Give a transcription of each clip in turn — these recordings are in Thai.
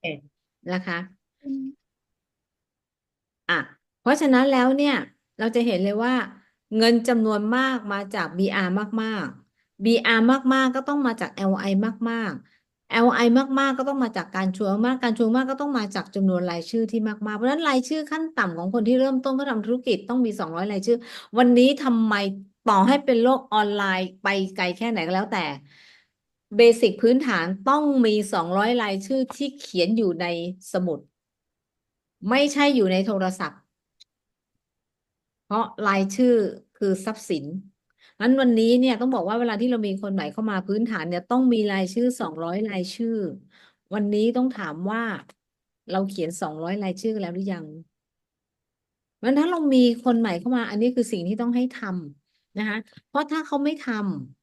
เคนะคะอะเพราะฉะนั้นแล้วเนี่ย เราจะเห็นเลยว่า เงินจำนวนมากมาจาก BR มากๆ BR มากๆ ก็ต้องมาจาก LI มากๆ LI มากๆ ก็ต้องมาจากการชวนมาก การชวนมากก็ต้องมาจากจำนวนรายชื่อที่มากๆ เพราะฉะนั้นรายชื่อขั้นต่ำของคนที่เริ่มต้นเขาทำธุรกิจต้องมี200รายชื่อ วันนี้ทำไมต่อให้เป็นโลกออนไลน์ไปไกลแค่ไหนก็แล้วแต่ เบสิกพื้นฐานต้องมีสองร้อยรายชื่อที่เขียนอยู่ในสมุด ไม่ใช่อยู่ในโทรศัพท์ เพราะรายชื่อคือทรัพย์สินนั้นวันนี้เนี่ยต้องบอกว่าเวลาที่เรามีคนใหม่เข้ามาพื้นฐานเนี่ยต้องมีรายชื่อสองร้อยรายชื่อ วันนี้ต้องถามว่าเราเขียนสองร้อยรายชื่อแล้วหรือยังมันถ้าเรามีคนใหม่เข้ามา อันนี้คือสิ่งที่ต้องให้ทำนะคะเพราะถ้าเขาไม่ทำ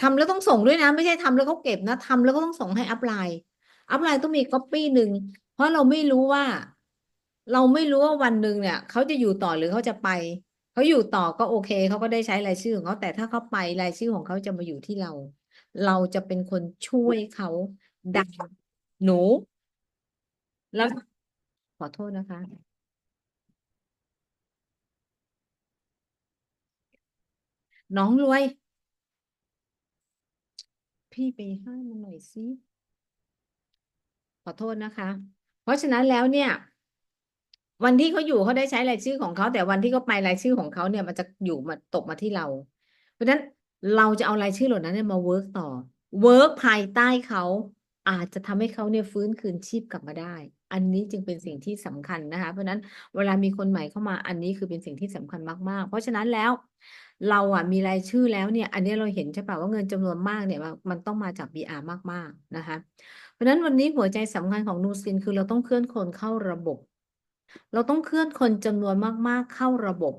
ทำแล้วต้องส่งด้วยนะ ไม่ใช่ทำแล้วเขาเก็บนะทำแล้วก็ต้องส่งให้อัพไลน์อัพไลน์ต้องมีก๊อปปี้หนึ่งเพราะเราไม่รู้ว่า เราไม่รู้ว่าวันหนึ่งเนี่ยเขาจะอยู่ต่อหรือเขาจะไปเขาอยู่ต่อก็โอเคเขาก็ได้ใช้รายชื่อของเขาแต่ถ้าเขาไปรายชื่อของเขาจะมาอยู่ที่เรา เราจะเป็นคนช่วยเขาดังหนูแล้วขอโทษนะคะ น้องรวย พี่ไปห้ามมันหน่อยสิขอโทษนะคะ เพราะฉะนั้นแล้วเนี่ย วันที่เขาอยู่เขาได้ใช้รายชื่อของเขาแต่วันที่เขาไปรายชื่อของเขาเนี่ยมันจะอยู่มาตกมาที่เรา เพราะฉะนั้นเราจะเอารายชื่อเหล่านั้นเนี่ยมาเวิร์กต่อเวิร์กภายใต้เขาอาจจะทำให้เขาเนี่ยฟื้นคืนชีพกลับมาได้ อันนี้จึงเป็นสิ่งที่สำคัญนะคะ เพราะฉะนั้นเวลามีคนใหม่เข้ามาอันนี้คือเป็นสิ่งที่สำคัญมากๆ เพราะฉะนั้นแล้วเราอะมีรายชื่อแล้วเนี่ย อันนี้เราเห็นใช่ป่ะว่าเงินจำนวนมากเนี่ยมันต้องมาจาก BR มากๆนะคะ เพราะฉะนั้นวันนี้หัวใจสำคัญของนูซินคือเราต้องเคลื่อนคนเข้าระบบ เราต้องเคลื่อนคนจำนวนมากๆเข้าระบบ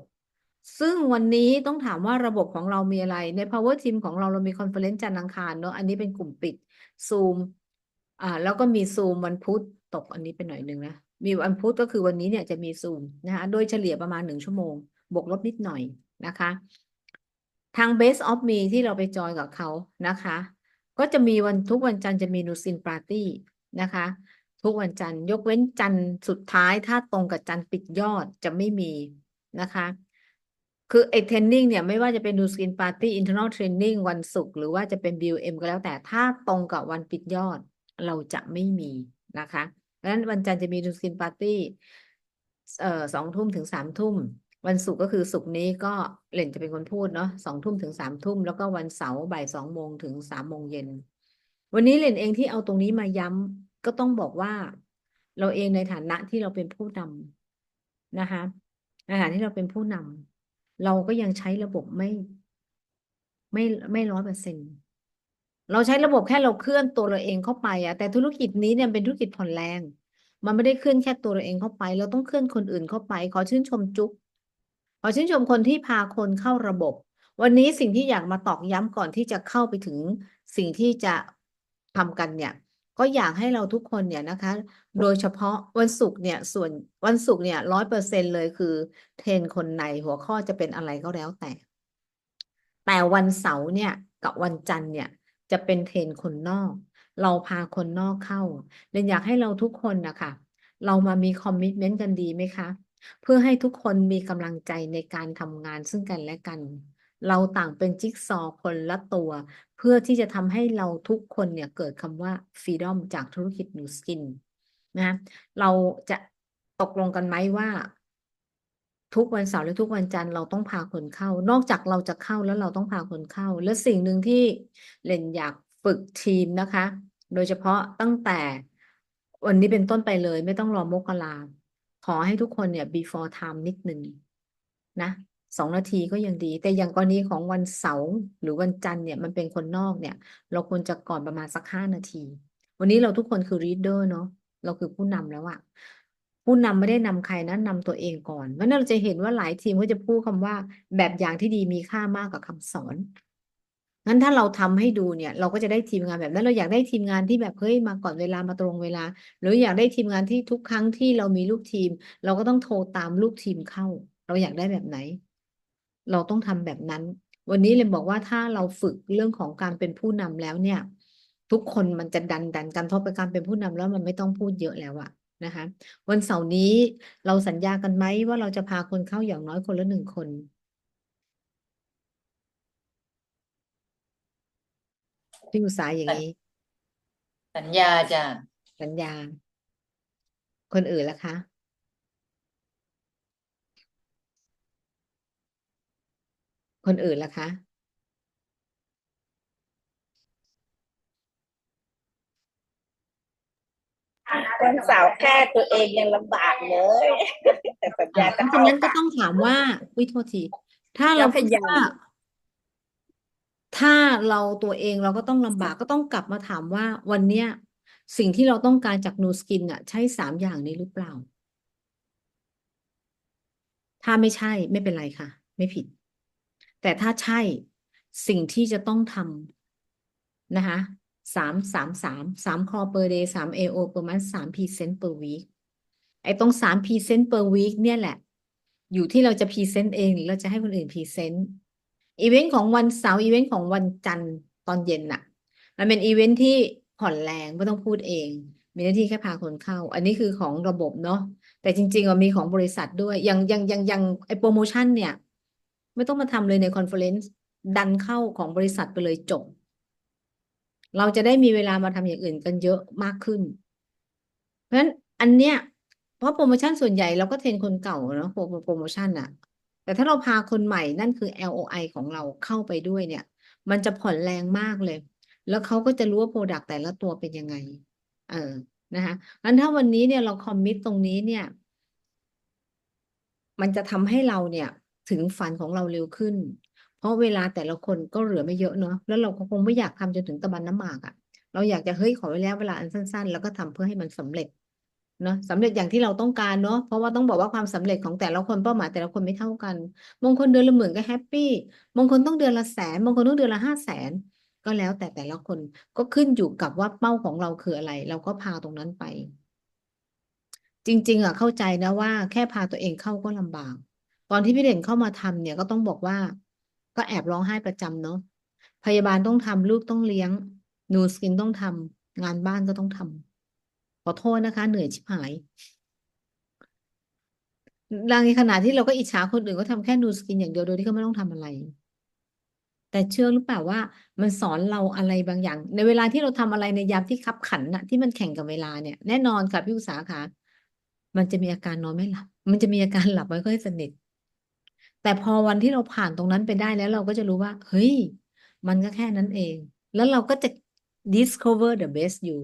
ซึ่งวันนี้ต้องถามว่าระบบของเรามีอะไรใน power team ของเราเรามีคอนเฟอเรนซ์จันทร์อังคารเนอะอันนี้เป็นกลุ่มปิดซูมอ่าแล้วก็มีซูมวันพุธตกอันนี้ไปหน่อยหนึ่งนะมีวันพุธก็คือวันนี้เนี่ยจะมีซูมนะคะโดยเฉลี่ยประมาณหนึ่งชั่วโมง บวกลบนิดหน่อยนะคะ ทาง Base of Me ที่เราไปจอยกับเขานะคะ ก็จะมีวันทุกวันจันทร์จะมีนูซินปาร์ตี้นะคะ ทุกวันจันทร์ยกเว้นจันทร์สุดท้ายถ้าตรงกับจันทร์ปิดยอดจะไม่มีนะคะ คือไอเทรนนิ่งเนี่ยไม่ว่าจะเป็นนูซินปาร์ตี้อินเทอร์เน็ตเทรนนิ่งวันศุกร์หรือว่าจะเป็น BUM ก็แล้วแต่ถ้าตรงกับวันปิดยอดเราจะไม่มีนะคะเพราะฉะนั้นวันจันทร์จะมีนูซินปาร์ตี้เอ่อสองทุ่มถึงสามทุ่ม วันศุกร์ก็คือศุกร์นี้ก็เหล่นจะเป็นคนพูดเนาะสองทุ่มถึงสามทุ่มแล้วก็วันเสาร์บ่ายสองโมงถึงสามโมงเย็น วันนี้เหล่นเองที่เอาตรงนี้มาย้ำก็ต้องบอกว่า เราเองในฐานะที่เราเป็นผู้นำนะคะในฐานะที่เราเป็นผู้นำเราก็ยังใช้ระบบไม่ ไม่ไม่ร้อยเปอร์เซ็นต์เราใช้ระบบแค่เราเคลื่อนตัวเราเองเข้าไปอะแต่ธุรกิจนี้เนี่ยเป็นธุรกิจผ่อนแรง มันไม่ได้เคลื่อนแค่ตัวเราเองเข้าไป เราต้องเคลื่อนคนอื่นเข้าไป ขอชื่นชมจุ๊บ อชื่นชมคนที่พาคนเข้าระบบ วันนี้สิ่งที่อยากมาตอกย้ำก่อนที่จะเข้าไปถึงสิ่งที่จะทำกันเนี่ย ก็อยากให้เราทุกคนเนี่ยนะคะ โดยเฉพาะวันศุกร์เนี่ยส่วนวันศุกร์เนี่ยร้อยเปอร์เซ็นเลยคือ เทรนคนในหัวข้อจะเป็นอะไรก็แล้วแต่ แต่วันเสาร์เนี่ยกับวันจันทร์เนี่ยจะเป็นเทรนคนนอก เราพาคนนอกเข้าเรนอยากให้เราทุกคนนะคะเรามามีคอมมิชเมนต์กันดีไหมคะ เพื่อให้ทุกคนมีกำลังใจในการทำงานซึ่งกันและกัน เราต่างเป็นจิ๊กซอว์คนละตัว เพื่อที่จะทำให้เราทุกคนเนี่ยเกิดคำว่าฟรีดอมจากธุรกิจนูสกินนะเราจะตกลงกันไหมว่า ทุกวันเสาร์และทุกวันจันทร์เราต้องพาคนเข้า นอกจากเราจะเข้าแล้วเราต้องพาคนเข้า และสิ่งหนึ่งที่เรนอยากฝึกทีมนะคะ โดยเฉพาะตั้งแต่วันนี้เป็นต้นไปเลย ไม่ต้องรอมกรา ขอให้ทุกคนเนี่ย before time นิดหนึ่งนะสองนาทีก็ยังดี แต่อย่างกรณีของวันเสาร์หรือวันจันทร์เนี่ยมันเป็นคนนอกเนี่ย เราควรจะก่อนประมาณสักห้านาที วันนี้เราทุกคนคือ reader เนาะเราคือผู้นำแล้วอะผู้นำไม่ได้นำใครนะนำตัวเองก่อนเพราะนั้นเราจะเห็นว่าหลายทีมเขาจะพูดคำว่า แบบอย่างที่ดีมีค่ามากกว่าคำสอน งั้นถ้าเราทำให้ดูเนี่ย เราก็จะได้ทีมงานแบบนั้นเราอยากได้ทีมงานที่แบบเฮ้ยมาก่อนเวลามาตรงเวลา หรืออยากได้ทีมงานที่ทุกครั้งที่เรามีลูกทีม เราก็ต้องโทรตามลูกทีมเข้า เราอยากได้แบบไหน เราต้องทำแบบนั้น วันนี้เลยบอกว่าถ้าเราฝึกเรื่องของการเป็นผู้นำแล้วเนี่ย ทุกคนมันจะดันดันกันเพราะเป็นการเป็นผู้นำแล้วมันไม่ต้องพูดเยอะแล้วอะนะคะ วันเสาร์นี้เราสัญญากันไหมว่าเราจะพาคนเข้าอย่างน้อยคนละหนึ่งคน พี่อุตสาหอย่างนี้ สัญญาจ้ะสัญญา คนอื่นล่ะคะ คนอื่นล่ะคะวันเสาร์แค่ตัวเองยังลำบากเลย แต่สัญญาอะเพจะราะฉะเอานั้นก็ค่ะต้องถามว่าวิโทษทีถ้าแล้เราวพคิดยายามว่า ถ้าเราตัวเองเราก็ต้องลำบากก็ต้องกลับมาถามว่าวันเนี้ยสิ่งที่เราต้องการจากนูสกินอะ ใช่สามอย่างนี้หรือเปล่า ถ้าไม่ใช่ไม่เป็นไรค่ะ ไม่ผิด แต่ถ้าใช่สิ่งที่จะต้องทำนะคะสามสามสามสาม call per day สาม AO per month สาม present per week ไอ้ตรงสาม present per week เนี่ยแหละ อยู่ที่เราจะ present เอง หรือเราจะให้คนอื่น present อีเวนต์ของวันเสาร์อีเวนต์ของวันจันทร์ตอนเย็นน่ะ มันเป็นอีเวนต์ที่ผ่อนแรงไม่ต้องพูดเอง มีหน้าที่แค่พาคนเข้า อันนี้คือของระบบเนาะแต่จริงๆมันมีของบริษัทด้วยอย่างอย่างอย่างอย่างไอโปรโมชั่นเนี่ย ไม่ต้องมาทำเลยในคอนเฟอเรนซ์ดันเข้าของบริษัทไปเลยจบ เราจะได้มีเวลามาทำอย่างอื่นกันเยอะมากขึ้น เพราะฉะนั้นอันเนี้ยเพราะโปรโมชั่นส่วนใหญ่เราก็เทรนคนเก่าเนาะโปรโมชั่นอะ แต่ถ้าเราพาคนใหม่นั่นคือ LOI ของเราเข้าไปด้วยเนี่ย มันจะผ่อนแรงมากเลย แล้วเขาก็จะรู้ว่าโปรดักต์แต่ละตัวเป็นยังไง เออนะคะงั้นถ้าวันนี้เนี่ยเราคอมมิตตรงนี้เนี่ย มันจะทำให้เราเนี่ย ถึงฝันของเราเร็วขึ้น เพราะเวลาแต่ละคนก็เหลือไม่เยอะเนาะแล้วเราก็คงไม่อยากทำจนถึงตะบันน้ำหมากอะ่ะ เราอยากจะเฮ้ยขอเวลาเวลาอันสั้น ๆ แล้วก็ทำเพื่อให้มันสำเร็จ เนาะสำเร็จอย่างที่เราต้องการเนาะเพราะว่าต้องบอกว่าความสำเร็จของแต่ละคนเป้าหมายแต่ละคนไม่เท่ากันบางคนเดือนละหมื่นก็แฮปปี้บางคนต้องเดือนละแสนบางคนต้องเดือนละห้าแสนก็แล้วแต่แต่ละคนก็ขึ้นอยู่กับว่าเป้าของเราคืออะไร เราก็พาตรงนั้นไป จริง ๆอะเข้าใจนะว่า แค่พาตัวเองเข้าก็ลำบาก ตอนที่พี่เด่นเข้ามาทำเนี่ยก็ต้องบอกว่า ก็แอบร้องไห้ประจำเนาะพยาบาลต้องทำลูกต้องเลี้ยงนูสกินต้องทำงานบ้านก็ต้องทำ ขอโทษนะคะ เหนื่อยชิบหายดังในขณะที่เราก็อิจฉาคนอื่นก็ทำแค่นูสกินอย่างเดียวโดยที่เขาไม่ต้องทำอะไร แต่เชื่อหรือเปล่าว่า มันสอนเราอะไรบางอย่าง ในเวลาที่เราทำอะไรในยามที่คับขันนะที่มันแข่งกับเวลาเนี่ย แน่นอนค่ะพี่อุตสาค่ะมันจะมีอาการนอนไม่หลับ มันจะมีอาการหลับไม่ค่อยสนิท แต่พอวันที่เราผ่านตรงนั้นไปได้แล้วเราก็จะรู้ว่า เฮ้ย มันก็แค่นั้นเอง แล้วเราก็จะ discover the best you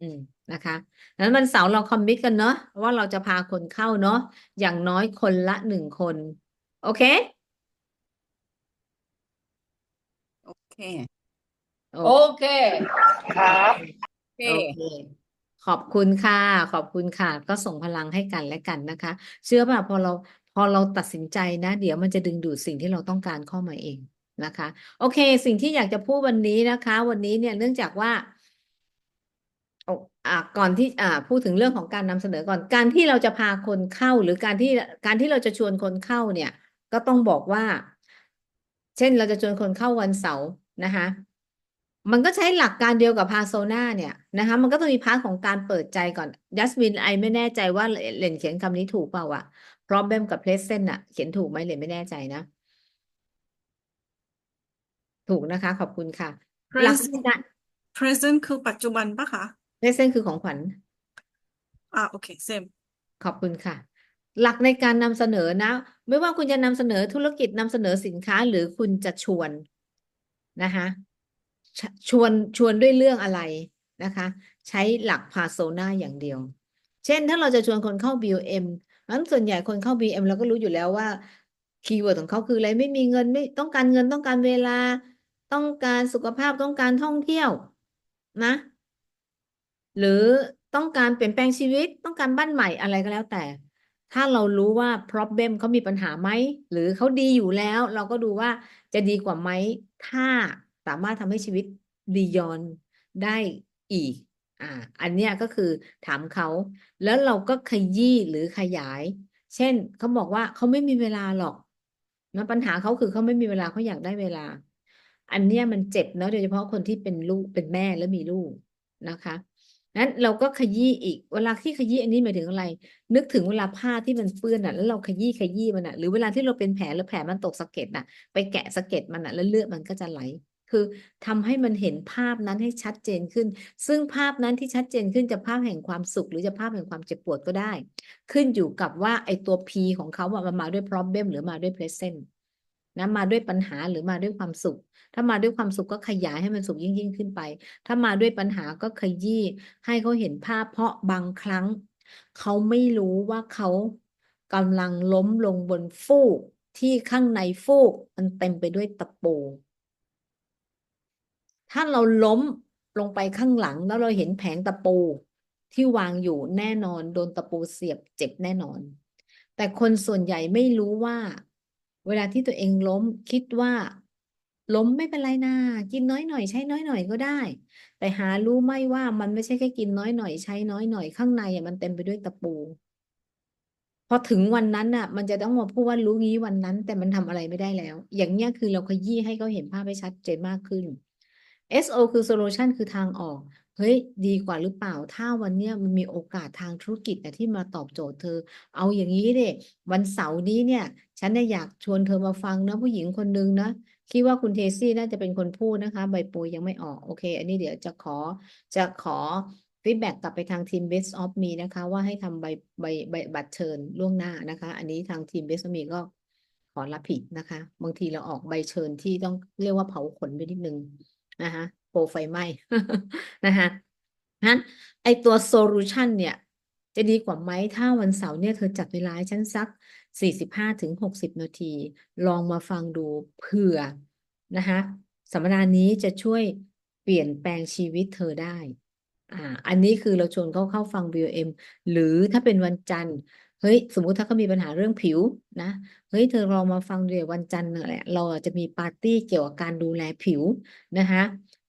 อืมนะคะนั้นวันเสาร์เราคอมมิตกันเนาะว่าเราจะพาคนเข้าเนาะอย่างน้อยคนละหนึ่งคน โอเค โอเค โอโอเค ครับ โอเคโอเค ขอบคุณค่ะ ขอบคุณค่ะ ก็ส่งพลังให้กันและกันนะคะ เชื่อป่ะพอเราพอเราตัดสินใจนะ เดี๋ยวมันจะดึงดูดสิ่งที่เราต้องการเข้ามาเองนะคะ โอเค สิ่งที่อยากจะพูดวันนี้นะคะ วันนี้เนี่ยเนื่องจากว่าโอ้อ่า ก่อนที่อ่าพูดถึงเรื่องของการนำเสนอก่อน การที่เราจะพาคนเข้าหรือการที่การที่เราจะชวนคนเข้าเนี่ย ก็ต้องบอกว่า เช่นเราจะชวนคนเข้าวันเสาร์นะคะมันก็ใช้หลักการเดียวกับพาโซนาเนี่ยนะคะมันก็ต้องมีพาร์ทของการเปิดใจก่อนยัสมินไอไม่แน่ใจว่าเหรนเขียนคำนี้ถูกเปล่าอะ problem กับ present อะเขียนถูกไหมเหรนไม่แน่ใจนะ ถูกนะคะ ขอบคุณค่ะ หลัก present การ present คือปัจจุบันปะคะ present คือของขวัญอ่าโอเค same ขอบคุณค่ะ หลักในการนำเสนอนะ ไม่ว่าคุณจะนำเสนอธุรกิจนำเสนอสินค้าหรือคุณจะชวนนะคะชชวนชวนด้วยเรื่องอะไรนะคะ ใช้หลัก persona อย่างเดียว เช่นถ้าเราจะชวนคนเข้า BOM นั้นส่วนใหญ่คนเข้า BM เราก็รู้อยู่แล้วว่าคีย์เวิร์ดของเขาคืออะไรไม่มีเงินไม่ต้องการเงินต้องการเวลา ต้องการสุขภาพต้องการท่องเที่ยวนะ หรือต้องการเปลี่ยนแปลงชีวิตต้องการบ้านใหม่อะไรก็แล้วแต่ ถ้าเรารู้ว่า problem เขามีปัญหาไหม หรือเขาดีอยู่แล้ว เราก็ดูว่าจะดีกว่าไหม ถ้าสามารถทำให้ชีวิตดียอนได้อีก อ่า อันเนี้ยก็คือถามเขา แล้วเราก็ขยี้หรือขยาย เช่นเขาบอกว่าเขาไม่มีเวลาหรอกนะปัญหาเขาคือเขาไม่มีเวลาเขาอยากได้เวลา อันเนี้ยมันเจ็บเนาะโดยเฉพาะคนที่เป็นลูกเป็นแม่แล้วมีลูกนะคะ นั้นเราก็ขยี้อีก เวลาที่ขยี้อันนี้หมายถึงอะไร นึกถึงเวลาผ้าที่มันเปื้อนอะแล้วเราขยี้ขยี้มันอะหรือเวลาที่เราเป็นแผลแล้วแผลมันตกสะเก็ดน่ะ ไปแกะสะเก็ดมันอะแล้วเลือดมันก็จะไหล คือทำให้มันเห็นภาพนั้นให้ชัดเจนขึ้น ซึ่งภาพนั้นที่ชัดเจนขึ้นจะภาพแห่งความสุข หรือจะภาพแห่งความเจ็บปวดก็ได้ ขึ้นอยู่กับว่าไอตัว P ของเขาอะมันมาด้วย problem หรือมาด้วย present นะมาด้วยปัญหาหรือมาด้วยความสุข ถ้ามาด้วยความสุขก็ขยายให้มันสุขยิ่งยิ่งขึ้นไป ถ้ามาด้วยปัญหาก็ขยี้ให้เขาเห็นภาพ เพราะบางครั้ง เขาไม่รู้ว่าเขากำลังล้มลงบนฟูกที่ข้างในฟูกมันเต็มไปด้วยตะปูถ้าเราล้มลงไปข้างหลังแล้วเราเห็นแผงตะปูที่วางอยู่แน่นอนโดนตะปูเสียบเจ็บแน่นอน แต่คนส่วนใหญ่ไม่รู้ว่า เวลาที่ตัวเองล้มคิดว่า ล้มไม่เป็นไรนะกินน้อยหน่อยใช้น้อยหน่อยก็ได้ แต่หารู้ไหมว่ามันไม่ใช่แค่กินน้อยหน่อยใช้น้อยหน่อยข้างในอะมันเต็มไปด้วยตะปูพอถึงวันนั้นน่ะ มันจะต้องมาพูดว่ารู้งี้วันนั้น แต่มันทำอะไรไม่ได้แล้ว อย่างเนี้ยคือเราขยี้ให้เขาเห็นภาพให้ชัดเจนมากขึ้น SO คือ solution คือทางออก เฮ้ยดีกว่าหรือเปล่า ถ้าวันเนี้ยมันมีโอกาสทางธุรกิจนะที่มาตอบโจทย์เธอ เอาอย่างนี้เด็วันเสาร์นี้เนี่ย ฉันน่ะอยากชวนเธอมาฟังนะผู้หญิงคนนึงนะคิดว่าคุณเทซี่น่าจะเป็นคนพูดนะคะ ใบปุยยังไม่ออก โอเค อันนี้เดี๋ยวจะขอจะขอฟีดแบ็กกลับไปทางทีม Best of Me นะคะ ว่าให้ทำใบใบใบบัตรเชิญล่วงหน้านะคะ อันนี้ทางทีม Best of Me ก็ขอรับผิดนะคะ บางทีเราออกใบเชิญที่ต้องเรียกว่าเผาขนไปนิดนึงนะคะ โปรไฟไหม้นะคะนั้นไอตัวโซลูชันเนี่ยจะดีกว่าไหมถ้าวันเสาร์เนี่ยเธอจัดเวลาฉันสัก 45ถึง60 นาที ลองมาฟังดูเผื่อนะคะสัมมนานี้จะช่วยเปลี่ยนแปลงชีวิตเธอได้ อ่า อันนี้คือเราชวนเขาเข้าฟัง BOM หรือถ้าเป็นวันจันทร์ เฮ้ย สมมุติถ้าเขามีปัญหาเรื่องผิวนะ เฮ้ย เธอลองมาฟังเดี๋ยววันจันทร์นั่นแหละ เราจะมีปาร์ตี้เกี่ยวกับการดูแลผิวนะคะ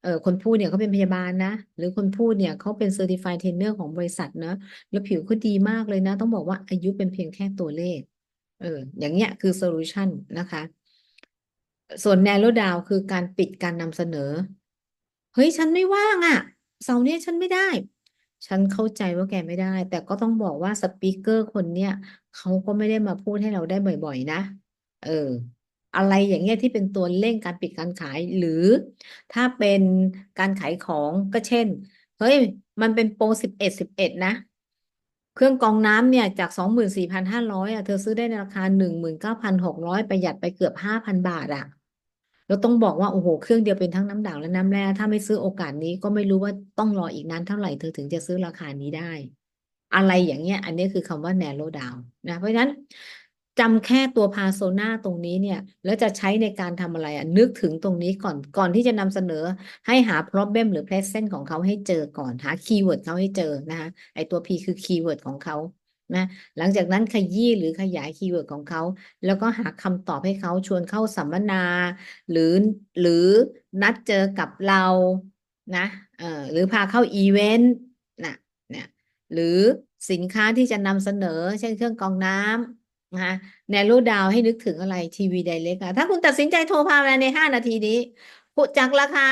เออคนพูดเนี่ยเขาเป็นพยาบาลนะ หรือคนพูดเนี่ยเขาเป็น Certified Trainer ของบริษัทเนอะแล้วผิวเขาดีมากเลยนะ ต้องบอกว่าอายุเป็นเพียงแค่ตัวเลข เออ อย่างเงี้ยคือ solution นะคะ ส่วน narrow down คือการปิดการนำเสนอ เฮ้ย ฉันไม่ว่างอะเสาร์นี้ฉันไม่ได้ ฉันเข้าใจว่าแกไม่ได้ แต่ก็ต้องบอกว่าสปีกเกอร์คนเนี้ยเขาก็ไม่ได้มาพูดให้เราได้บ่อย ๆ นะ เออ อะไรอย่างเงี้ยที่เป็นตัวเร่งการปิดการขาย หรือถ้าเป็นการขายของก็เช่น เฮ้ย มันเป็นโปรสิบเอ็ดสิบเอ็ดนะ เครื่องกรองน้ำเนี่ยจากสองหมื่นสี่พันห้าร้อยอะเธอซื้อได้ในราคาหนึ่งหมื่นเก้าพันหกร้อยประหยัดไปเกือบห้าพันบาทอะเราต้องบอกว่าโอ้โหเครื่องเดียวเป็นทั้งน้ำด่างและน้ำแร่ถ้าไม่ซื้อโอกาสนี้ก็ไม่รู้ว่าต้องรออีกนานเท่าไหร่เธอถึงจะซื้อราคานี้ได้ อะไรอย่างเงี้ย อันนี้คือคำว่า narrow down นะเพราะฉะนั้น จำแค่ตัว persona ตรงนี้เนี่ย แล้วจะใช้ในการทำอะไรอะนึกถึงตรงนี้ก่อนก่อนที่จะนำเสนอให้หา problem หรือ present ของเขาให้เจอก่อนหา keyword เขาให้เจอนะคะไอตัว P คือ keyword ของเขานะหลังจากนั้นขยี้หรือขยาย keyword ของเขา แล้วก็หาคำตอบให้เขาชวนเข้าสัมมนา หรือหรือนัดเจอกับเรานะเอ่อหรือพาเข้าอีเวนต์นะเนี่ยหรือสินค้าที่จะนำเสนอ เช่นเครื่องกรองน้ำ นะคะแนรูดาวให้นึกถึงอะไรทีวีไดเรกอะถ้าคุณตัดสินใจโทรพามาในห้านาทีนี้คุณจากราคา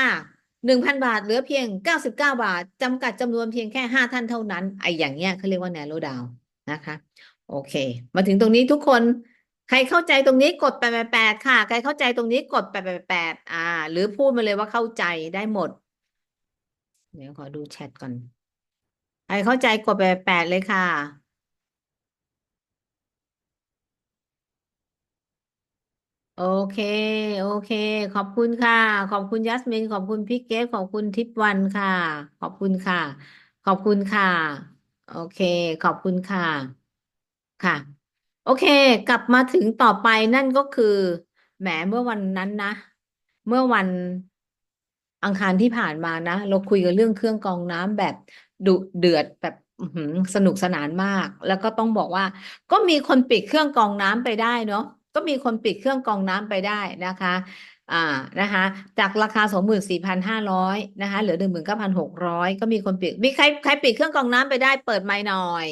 หนึ่งพันบาทเหลือเพียงเก้าสิบเก้าบาทจำกัดจำนวนเพียงแค่ห้าท่านเท่านั้นไอ้อย่างเงี้ยเขาเรียกว่าแนรูดาวนะคะ โอเค มาถึงตรงนี้ทุกคนใครเข้าใจตรงนี้กดแปดแปดแปดค่ะ ใครเข้าใจตรงนี้กดแปดแปดแปดอ่า หรือพูดมาเลยว่าเข้าใจได้หมด เดี๋ยวขอดูแชทก่อน ใครเข้าใจกดแปดแปดเลยค่ะ โอเค โอเค ขอบคุณค่ะ ขอบคุณยัสมิน ขอบคุณพี่เกฟขอบคุณทิพวันค่ะ ขอบคุณค่ะ ขอบคุณค่ะ โอเค ขอบคุณค่ะ ค่ะ โอเค กลับมาถึงต่อไปนั่นก็คือ แหม เมื่อวันนั้นนะ เมื่อวันอังคารที่ผ่านมานะ เราคุยกันเรื่องเครื่องกรองน้ำแบบดุเดือดแบบสนุกสนานมาก แล้วก็ต้องบอกว่า ก็มีคนปิดเครื่องกรองน้ำไปได้เนาะ ก็มีคนปิดเครื่องกรองน้ำไปได้นะคะอ่านะคะจากราคาสองหมื่นสี่พันห้าร้อยนะคะเหลือหนึ่งหมื่นเก้าพันหกร้อยก็มีคนปิดมีใครใครปิดเครื่องกรองน้ำไปได้เปิดไมค์หน่อย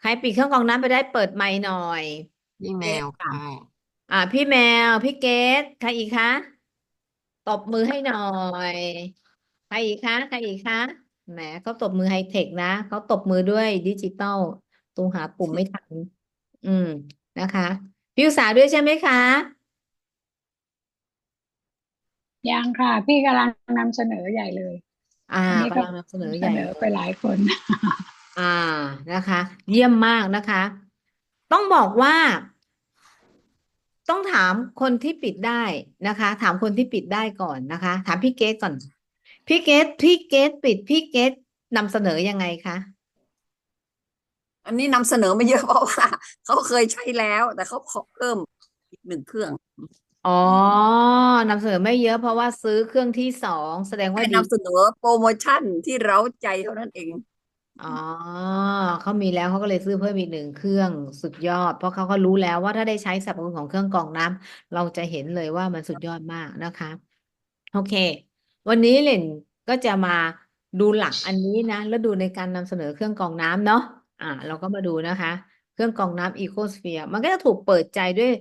ใครปิดเครื่องกรองน้ำไปได้เปิดไมค์หน่อย พี่แมวค่ะอ่า พี่แมว พี่เกดใครอีกคะตบมือให้หน่อยใครอีกคะใครอีกคะแหมเขาตบมือไฮเทคนะเขาตบมือด้วยดิจิตอลตรงหาปุ่มไม่ทัน อืมนะคะ พี่อุตสาหด้วยใช่ไหมคะ ยังค่ะ พี่กำลังนำเสนอใหญ่เลยอ่าอันนี้ก็กำลังนำเสนอเสใหญ่นอไปหลายคน อ่านะคะ เยี่ยมมากนะคะ ต้องบอกว่า ต้องถามคนที่ปิดได้นะคะ ถามคนที่ปิดได้ก่อนนะคะ ถามพี่เกตก่อน พี่เกตพี่เกตปิดพี่เกตนำเสนอยังไงคะ อันนี้นำเสนอไม่เยอะเพราะว่าเขาเคยใช้แล้ว แต่เขาขอเพิ่มอีกหนึ่งเครื่อง อ๋อนำเสนอไม่เยอะเพราะว่าซื้อเครื่องที่สองแสดงว่าแค่ดีนำเสนอโปรโมชั่นที่เร้าใจเท่านั้นเอง อ๋อเขามีแล้วเขาก็เลยซื้อเพิ่มอีกหนึ่งเครื่องสุดยอด เพราะเขาก็รู้แล้วว่าถ้าได้ใช้สรรพคุณของเครื่องกรองน้ำเราจะเห็นเลยว่ามันสุดยอดมากนะคะ โอเค วันนี้เหล่นก็จะมาดูหลักอันนี้นะ แล้วดูในการนำเสนอเครื่องกรองน้ำเนาะ อ่า เราก็มาดูนะคะ เครื่องกรองน้ำ EcoSphere มันก็จะถูกเปิดใจด้วย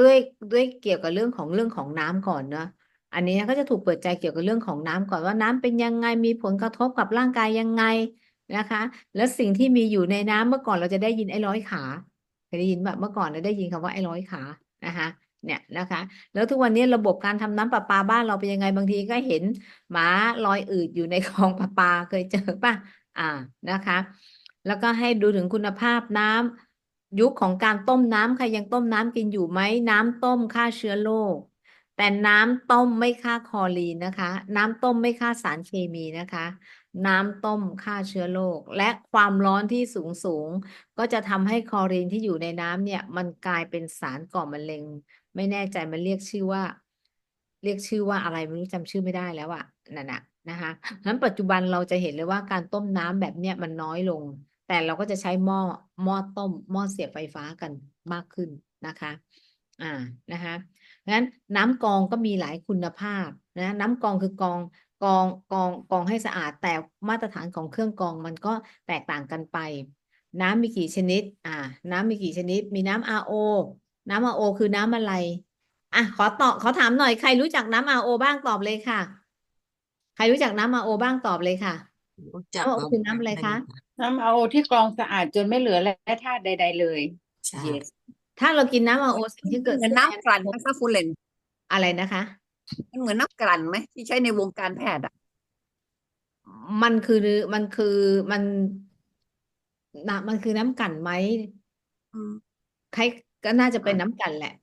ด้วยด้วยเกี่ยวกับเรื่องของเรื่องของน้ำก่อนเนาะอันนี้ก็จะถูกเปิดใจเกี่ยวกับเรื่องของน้ำก่อนว่าน้ำเป็นยังไงมีผลกระทบกับร่างกายยังไงนะคะ แล้วสิ่งที่มีอยู่ในน้ำเมื่อก่อนเราจะได้ยินไอ้ร้อยขาเคยได้ยินแบบเมื่อก่อนเราได้ยินคำว่าไอ้ร้อยขานะคะเนี่ยนะคะ แล้วทุกวันนี้ระบบการทำน้ำประปาบ้านเราเป็นยังไงบางทีก็เห็นหมาลอยอืดอยู่ในคลองประปาเคยเจอป่ะอ่านะคะ แล้วก็ให้ดูถึงคุณภาพน้ำยุคของการต้มน้ำใครยังต้มน้ำกินอยู่ไหมน้ำต้มฆ่าเชื้อโรคแต่น้ำต้มไม่ฆ่าคลอรีนนะคะ น้ำต้มไม่ฆ่าสารเคมีนะคะ น้ำต้มฆ่าเชื้อโรคและความร้อนที่สูงสูงก็จะทำให้คลอรีนที่อยู่ในน้ำเนี่ย มันกลายเป็นสารก่อมะเร็ง ไม่แน่ใจมันเรียกชื่อว่า เรียกชื่อว่าอะไรไม่รู้จำชื่อไม่ได้แล้วอะนั่นน่ะนะคะนั้นปัจจุบันเราจะเห็นเลยว่าการต้มน้ำแบบเนี้ยมันน้อยลง แต่เราก็จะใช้หม้อหม้อต้มหม้อเสียบไฟฟ้ากันมากขึ้นนะคะอ่านะคะงั้นน้ำกรองก็มีหลายคุณภาพนะน้ำกรองคือกรองกรองกรองกรองให้สะอาดแต่มาตรฐานของเครื่องกรองมันก็แตกต่างกันไป น้ำมีกี่ชนิด อ่า น้ำมีกี่ชนิด มีน้ำ RO น้ำ RO คือน้ำอะไรอะขอตอบขอถามหน่อยใครรู้จักน้ำ RO บ้างตอบเลยค่ะ ใครรู้จักน้ำ RO บ้างตอบเลยค่ะรู้จักน้ำ RO คือน้ำอะไรคะ น้ำเอาที่กรองสะอาดจนไม่เหลือแร่ธาตุใด ๆ เลย ใช่ Yes ถ้าเรากินน้ำ RO สิ่งที่เกิดเหมือนขึ้นน้ำกลั่นไหมคะคุณเลนอะไรนะคะ มันเหมือนน้ำกลั่นไหมที่ใช้ในวงการแพทย์อะ มันคือมันคือมันนะมันคือน้ำกลั่นไหมอืมใครก็น่าจะเป็นน้ำกลั่นแหละ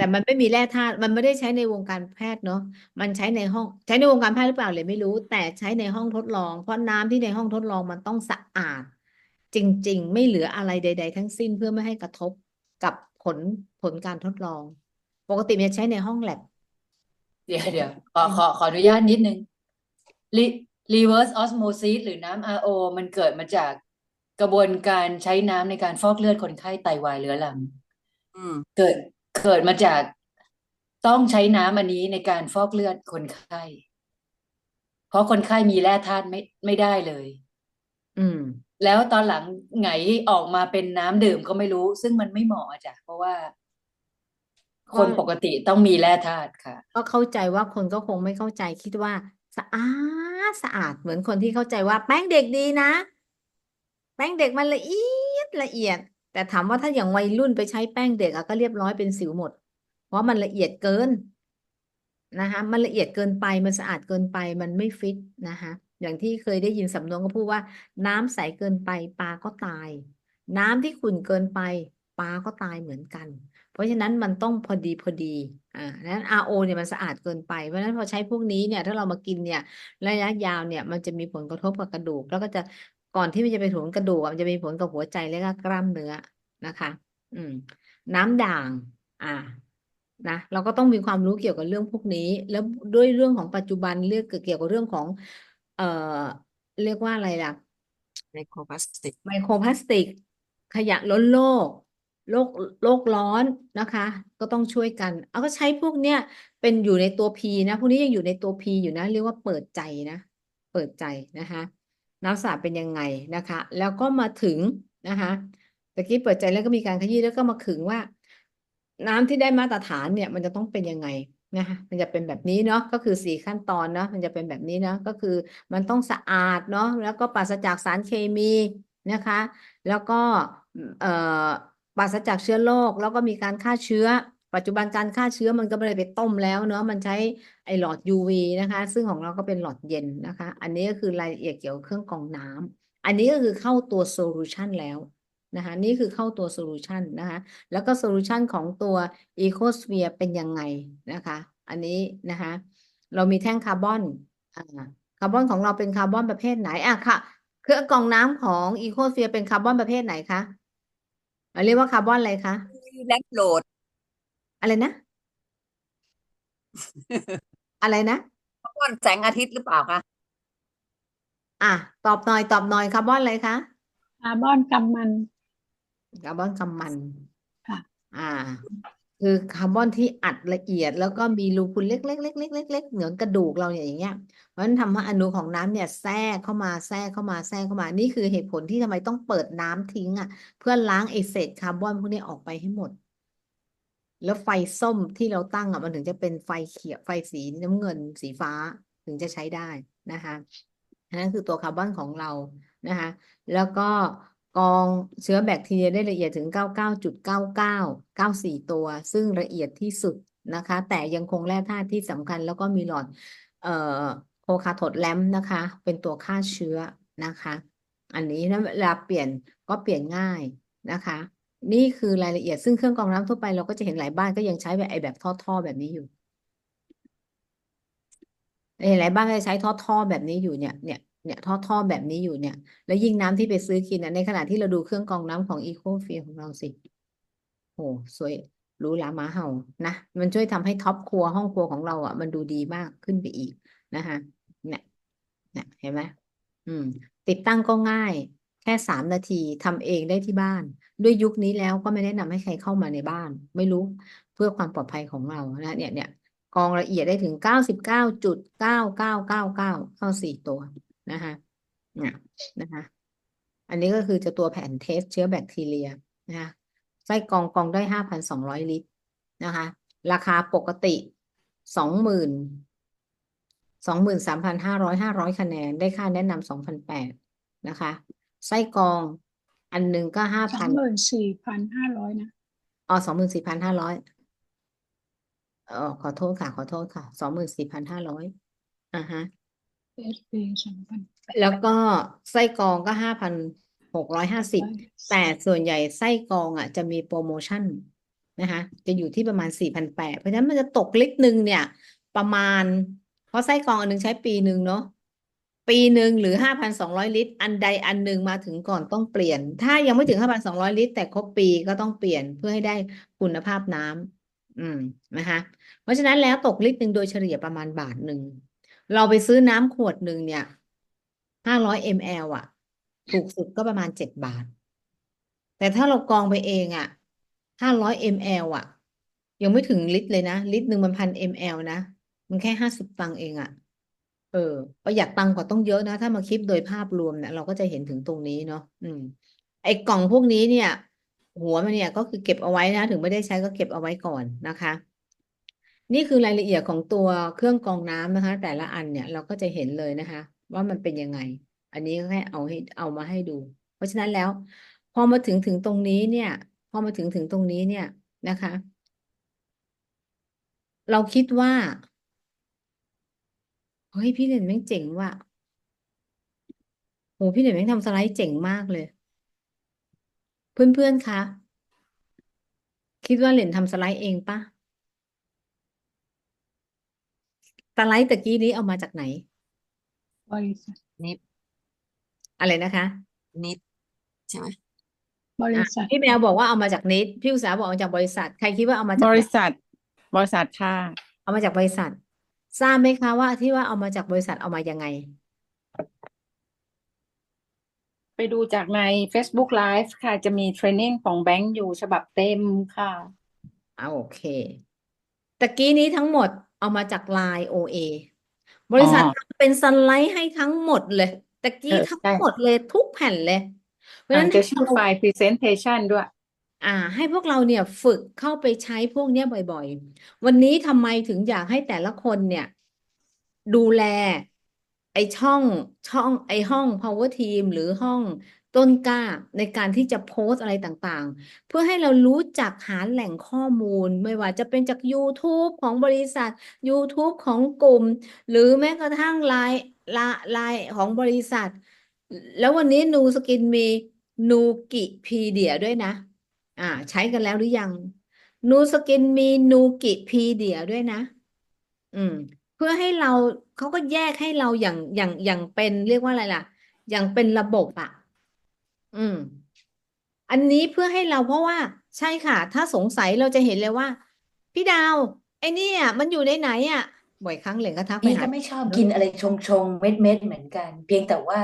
แต่มันไม่มีแร่ธาตุมันไม่ได้ใช้ในวงการแพทย์เนาะมันใช้ในห้องใช้ในวงการแพทย์หรือเปล่าเลยไม่รู้ แต่ใช้ในห้องทดลอง เพราะน้ำที่ในห้องทดลองมันต้องสะอาด จริง ๆ ไม่เหลืออะไรใด ๆ ทั้งสิ้นเพื่อไม่ให้กระทบกับผลผลการทดลอง ปกติมันจะใช้ในห้องแลบเดี๋ยวเดี๋ยวขอขอขออนุญาตนิดนึง Re- reverse osmosis หรือน้ำ RO มันเกิดมาจากกระบวนการใช้น้ำในการฟอกเลือดคนไข้ไตวายเรื้อรังอืมเกิด เกิดมาจากต้องใช้น้ำอันนี้ในการฟอกเลือดคนไข้ เพราะคนไข้มีแร่ธาตุไม่ไม่ได้เลย อืม แล้วตอนหลังไงออกมาเป็นน้ำดื่มก็ไม่รู้ ซึ่งมันไม่เหมาะอะจ้ะเพราะว่า คนปกติต้องมีแร่ธาตุค่ะ ก็เข้าใจว่าคนก็คงไม่เข้าใจคิดว่า สะอาดสะอาดเหมือนคนที่เข้าใจว่าแป้งเด็กดีนะ แป้งเด็กมันละเอียดละเอียด แต่ถามว่าถ้าอย่างวัยรุ่นไปใช้แป้งเด็กอะก็เรียบร้อยเป็นสิวหมด เพราะมันละเอียดเกินนะคะมันละเอียดเกินไปมันสะอาดเกินไปมันไม่ฟิตนะคะอย่างที่เคยได้ยินสำนวนก็พูดว่า น้ำใสเกินไปปลาก็ตาย น้ำที่ขุ่นเกินไปปลาก็ตายเหมือนกัน เพราะฉะนั้นมันต้องพอดีพอดีอ่านั้น RO เนี่ยมันสะอาดเกินไปเพราะฉะนั้นพอใช้พวกนี้เนี่ยถ้าเรามากินเนี่ยระยะยาวเนี่ยมันจะมีผลกระทบกับกระดูก แล้วก็จะ ก่อนที่มันจะไปถึงกระดูกอะมันจะมีผลกับหัวใจและก็กล้ามเนื้อนะคะ อืม น้ำด่าง อ่านะเราก็ต้องมีความรู้เกี่ยวกับเรื่องพวกนี้ แล้วด้วยเรื่องของปัจจุบันเรื่องเกี่ยวกับเรื่องของ เอ่อ เรียกว่าอะไรล่ะไมโครพลาสติกไมโครพลาสติก ขยะล้นโลก โลกโลกร้อนนะคะ ก็ต้องช่วยกันเอาก็ใช้พวกเนี้ยเป็นอยู่ในตัว P นะพวกนี้ยังอยู่ในตัว P อยู่นะ เรียกว่าเปิดใจนะ เปิดใจนะคะ น้ำสะอาดเป็นยังไงนะคะ แล้วก็มาถึงนะคะตะกี้เปิดใจแล้วก็มีการขยี้แล้วก็มาขึงว่า น้ำที่ได้มาตรฐานเนี่ย มันจะต้องเป็นยังไงนะคะมันจะเป็นแบบนี้เนาะก็คือสี่ขั้นตอนเนาะมันจะเป็นแบบนี้เนาะก็คือมันต้องสะอาดเนาะแล้วก็ปราศจากสารเคมีนะคะ แล้วก็เอ่อปราศจากเชื้อโรคแล้วก็มีการฆ่าเชื้อ ปัจจุบันการฆ่าเชื้อมันก็ไม่ได้ไปต้มแล้วเนาะมันใช้ไอหลอด UV นะคะ ซึ่งของเราก็เป็นหลอดเย็นนะคะ อันนี้ก็คือรายละเอียดเกี่ยวกับเครื่องกรองน้ำอันนี้ก็คือเข้าตัวโซลูชันแล้วนะคะนี่คือเข้าตัวโซลูชันนะคะแล้วก็โซลูชันของตัว Ecosphere เป็นยังไงนะคะ อันนี้นะคะเรามีแท่งคาร์บอนคาร์บอนของเราเป็นคาร์บอนประเภทไหนอะค่ะเครื่องกรองน้ำของ Ecosphere เป็นคาร์บอนประเภทไหนคะเราเรียกว่าคาร์บอนอะไรคะแลกโหลด อะไรนะ อะไรนะก้อนแสงอาทิตย์หรือเปล่าคะอะตอบหน่อยตอบหน่อยคาร์บอนอะไรคะคาร์บอนกำมัน คาร์บอนกำมันค่ะ อ่า คือคาร์บอนที่อัดละเอียด แล้วก็มีรูพุนเล็กๆเล็กๆเล็กๆเหมือนกระดูกเราเนี่ยอย่างเงี้ยเพราะฉะนั้นทำให้อนุของน้ำเนี่ยแทรกเข้ามาแทรกเข้ามาแทรกเข้ามานี่คือเหตุผลที่ทำไมต้องเปิดน้ำทิ้งอะ เพื่อล้างไอเศษคาร์บอนพวกนี้ออกไปให้หมด แล้วไฟส้มที่เราตั้งอะมันถึงจะเป็นไฟเขียวไฟสีน้ำเงินสีฟ้าถึงจะใช้ได้นะคะอันนั้นคือตัวคาร์บอนของเรานะคะแล้วก็กองเชื้อแบคทีเรียได้ละเอียดถึง 99.99 94 ตัว ซึ่งละเอียดที่สุดนะคะ แต่ยังคงแร่ธาตุที่สำคัญ แล้วก็มีหลอดเอ่อโคคาโทดแลมป์นะคะ เป็นตัวฆ่าเชื้อนะคะ อันนี้นะเวลาเปลี่ยนก็เปลี่ยนง่ายนะคะ นี่คือรายละเอียดซึ่งเครื่องกรองน้ำทั่วไปเราก็จะเห็นหลายบ้านก็ยังใช้แบบไอแบบท่อๆแบบนี้อยู่เห็นหลายบ้านก็ใช้ท่อท่อแบบนี้อยู่เนี่ยเนี่ยเนี่ยท่อท่อแบบนี้อยู่เนี่ย แล้วยิ่งน้ำที่ไปซื้อกินนะในขณะที่เราดูเครื่องกรองน้ำของอีโคฟีของเราสิโอ้สวยหรูหรามาเห่านะมันช่วยทำให้ท็อปครัวห้องครัวของเราอะ มันดูดีมากขึ้นไปอีกนะคะเนี่ยเนี่ยเห็นไหมอืม ติดตั้งก็ง่าย แค่สามนาทีทำเองได้ที่บ้าน ด้วยยุคนี้แล้วก็ไม่แนะนำให้ใครเข้ามาในบ้าน ไม่รู้เพื่อความปลอดภัยของเรานะเนี่ยเนี่ยกองละเอียดได้ถึงเก้าสิบเก้าจุดเก้าเก้าเก้าเก้าเข้าสี่ตัวนะคะเนี่ยนะคะอันนี้ก็คือจะตัวแผ่นเทสเชื้อแบคทีเรียนะคะไส้กองกองได้ห้าพันสองร้อยลิตรนะคะ ราคาปกติสองหมื่นสองหมื่นสามพันห้าร้อยห้าร้อยคะแนน ได้ค่าแนะนำสองพันแปดนะคะ ไส้กรอง อันหนึ่งก็ห้าสอพังนหมื่นสี่พันห้าร้อยนะอ๋อสองหมื่นสี่พันห้าร้อยเออขอโทษค่ะ ขอโทษค่ะสองหมื่นสี่พันห้าร้อยอ่าฮะ SP สองพันแล้วก็ไส้กรองก็ห้าพันหกร้อยห้าสิบ แต่ส่วนใหญ่ไส้กรองอะจะมีโปรโมชั่นนะคะจะอยู่ที่ประมาณสี่พันแปดเพราะฉะนั้นมันจะตกลิตรหนึ่งเนี่ย ประมาณ เพราะไส้กรองอันหนึงใช้ปีหนึ่งเนาะ ปีหนึ่งหรือห้าพันสองร้อยลิตร อันใดอันหนึ่งมาถึงก่อนต้องเปลี่ยน ถ้ายังไม่ถึงห้าพันสองร้อยลิตร แต่ครบปีก็ต้องเปลี่ยนเพื่อให้ได้คุณภาพน้ำอืมนะคะ เพราะฉะนั้นแล้วตกลิตรหนึ่งโดยเฉลี่ยประมาณบาทหนึ่งเราไปซื้อน้ำขวดหนึ่งเนี่ยห้าร้อยมลอะ ถูกสุดก็ประมาณเจ็ดบาท แต่ถ้าเรากองไปเองอะห้าร้อยมลอะ ยังไม่ถึงลิตรเลยนะ ลิตรหนึ่งมันพันมลนะ มันแค่ห้าสิบตังค์เองอะ เออประหยัดตังค์กว่าต้องเยอะนะ ถ้ามาคิดโดยภาพรวมเนี่ยเราก็จะเห็นถึงตรงนี้เนาะอืม ไอ้กล่องพวกนี้เนี่ย หัวมันเนี่ยก็คือเก็บเอาไว้นะ ถึงไม่ได้ใช้ก็เก็บเอาไว้ก่อนนะคะ นี่คือรายละเอียดของตัวเครื่องกรองน้ำนะคะ แต่ละอันเนี่ยเราก็จะเห็นเลยนะคะ ว่ามันเป็นยังไง อันนี้ก็แค่เอาให้เอามาให้ดู เพราะฉะนั้นแล้ว พอมาถึงถึงตรงนี้เนี่ย พอมาถึงถึงตรงนี้เนี่ยนะคะ เราคิดว่า เฮ้ยพี่เหรียญแม่งเจ๋งว่ะโหพี่เหรียญแม่งทำสไลด์เจ๋งมากเลย เพื่อนๆคะคิดว่าเหรียญทำสไลด์เองปะสไลด์ตะกี้นี้เอามาจากไหน บริษัทนิดอะไรนะคะนิดใช่ไหมบริอะษัทพี่แมวบอกว่าเอามาจากนิดพี่อุตสาหบอกเอามาจากบริษัท ใครคิดว่าเอามาจากบไหนริษัท บริษัทค่ะเอามาจากบริษัท ทราบไหมคะว่าที่ว่าเอามาจากบริษัทเอามายังไง ไปดูจากใน Facebook Live ค่ะ จะมีเทรนนิ่งของแบงก์อยู่ฉบับเต็มค่ะอ่าโอเคตะกี้นี้ทั้งหมดเอามาจาก Line OA บริษัทอ๋อทำเป็นสไลด์ให้ทั้งหมดเลยตะกี้เออทั้งใช่หมดเลยทุกแผ่นเลย เพราะฉะอ่านั้นจะถ้าชื่อเราไฟล์ Presentation ด้วย อ่า ให้พวกเราเนี่ยฝึกเข้าไปใช้พวกเนี้ยบ่อย ๆ วันนี้ทำไมถึงอยากให้แต่ละคนเนี่ย ดูแล ไอช่องช่อง ไอห้อง power team หรือห้องต้นกล้าในการที่จะโพสต์อะไรต่างๆ เพื่อให้เรารู้จักหาแหล่งข้อมูลไม่ว่าจะเป็นจาก YouTube ของบริษัท YouTube ของกลุ่ม หรือแม้กระทั่งไลน์ไลน์ของบริษัท แล้ววันนี้นูสกินมีนูกิพีเดียด้วยนะ อ่า ใช้กันแล้วหรือยัง นูสกินมีนูกิพีเดียด้วยนะ อืม เพื่อให้เราเขาก็แยกให้เราอย่างอย่างอย่างเป็นเรียกว่าอะไรล่ะ อย่างเป็นระบบอะ อืม อันนี้เพื่อให้เราเพราะว่า ใช่ค่ะ ถ้าสงสัยเราจะเห็นเลยว่า พี่ดาวไอ้เนี่ยมันอยู่ในไหนอะ บ่อยครั้งเหลยก็ทักไปพี่หา ก็ไม่ชอบกินอะไรชงชงเม็ดเม็ดๆเหมือนกัน เพียงแต่ว่า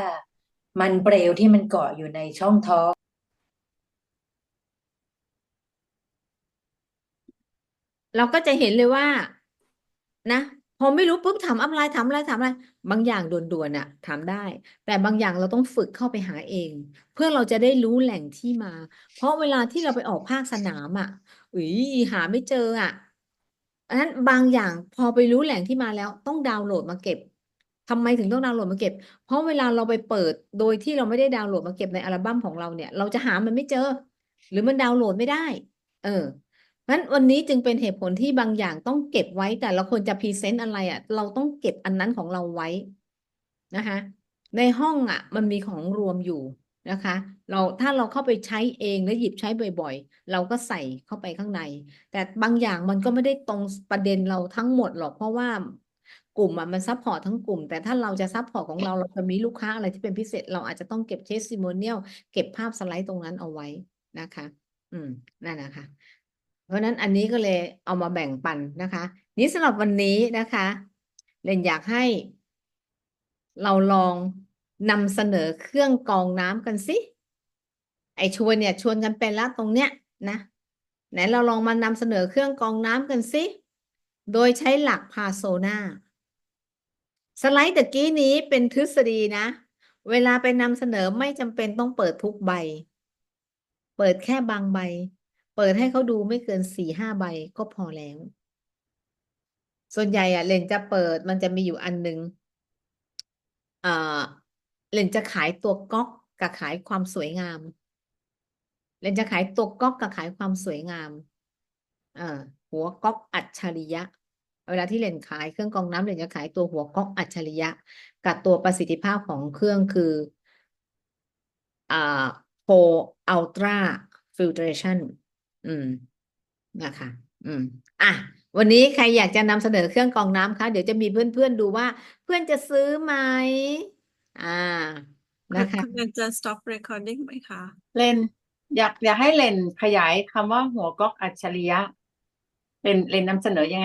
มันเปลวที่มันเกาะอยู่ในช่องท้อง เราก็จะเห็นเลยว่า นะพอไม่รู้ปุ๊บถามอะไรถามอะไรถามอะไร บางอย่างด่วนๆน่ะถามได้ แต่บางอย่างเราต้องฝึกเข้าไปหาเอง เพื่อเราจะได้รู้แหล่งที่มา เพราะเวลาที่เราไปออกภาคสนามอะอุ้ยหาไม่เจออะอันนั้นบางอย่างพอไปรู้แหล่งที่มาแล้วต้องดาวน์โหลดมาเก็บทำไมถึงต้องดาวน์โหลดมาเก็บ เพราะเวลาเราไปเปิดโดยที่เราไม่ได้ดาวน์โหลดมาเก็บในอัลบั้มของเราเนี่ย เราจะหามันไม่เจอ หรือมันดาวน์โหลดไม่ได้ เออ เพราะฉะนั้นวันนี้จึงเป็นเหตุผลที่บางอย่างต้องเก็บไว้ แต่ละคนจะพรีเซนต์อะไรอะ เราต้องเก็บอันนั้นของเราไว้นะคะ ในห้องอะ มันมีของรวมอยู่นะคะ เราถ้าเราเข้าไปใช้เองแล้วหยิบใช้บ่อย ๆ เราก็ใส่เข้าไปข้างใน แต่บางอย่างมันก็ไม่ได้ตรงประเด็นเราทั้งหมดหรอกเพราะว่ากลุ่มอะมันซัพพอร์ตทั้งกลุ่ม แต่ถ้าเราจะซัพพอร์ตของเราเราจะมีลูกค้าอะไรที่เป็นพิเศษ เราอาจจะต้องเก็บเทสติโมเนียลเก็บภาพสไลด์ตรงนั้นเอาไว้นะคะ อืมนั่นนะคะ เพราะนั้นอันนี้ก็เลยเอามาแบ่งปันนะคะ นี้สำหรับวันนี้นะคะเรนอยากให้ เราลองนำเสนอเครื่องกรองน้ำกันสิไอชวนเนี่ยชวนกันเป็นแล้วตรงเนี้ยนะไหนเราลองมานำเสนอเครื่องกรองน้ำกันสิโดยใช้หลักพาโซนาสไลด์ตะกี้นี้เป็นทฤษฎีนะ เวลาไปนำเสนอไม่จำเป็นต้องเปิดทุกใบ เปิดแค่บางใบ เปิดให้เขาดูไม่เกินสี่ห้าใบก็พอแล้ว ส่วนใหญ่อะเลนจะเปิดมันจะมีอยู่อันหนึ่งเออเลนจะขายตัวก๊อกกับขายความสวยงาม เลนจะขายตัวก๊อกกับขายความสวยงาม เออหัวก๊อกอัจฉริยะ เวลาที่เลนขายเครื่องกรองน้ำเลนจะขายตัวหัวก๊อกอัจฉริยะ กับตัวประสิทธิภาพของเครื่องคืออ่า Pro Ultra Filtration อืมนะคะ อืม อะ วันนี้ใครอยากจะนำเสนอเครื่องกรองน้ำคะ เดี๋ยวจะมีเพื่อนๆดูว่า เพื่อนจะซื้อไหม อ่า นะคะคุณเรนจะ stop recording ไหมคะ เลนอยากอยากให้เลนขยายคำว่าหัวก๊อกอัจฉริยะเลนเลนนำเสนอยังไง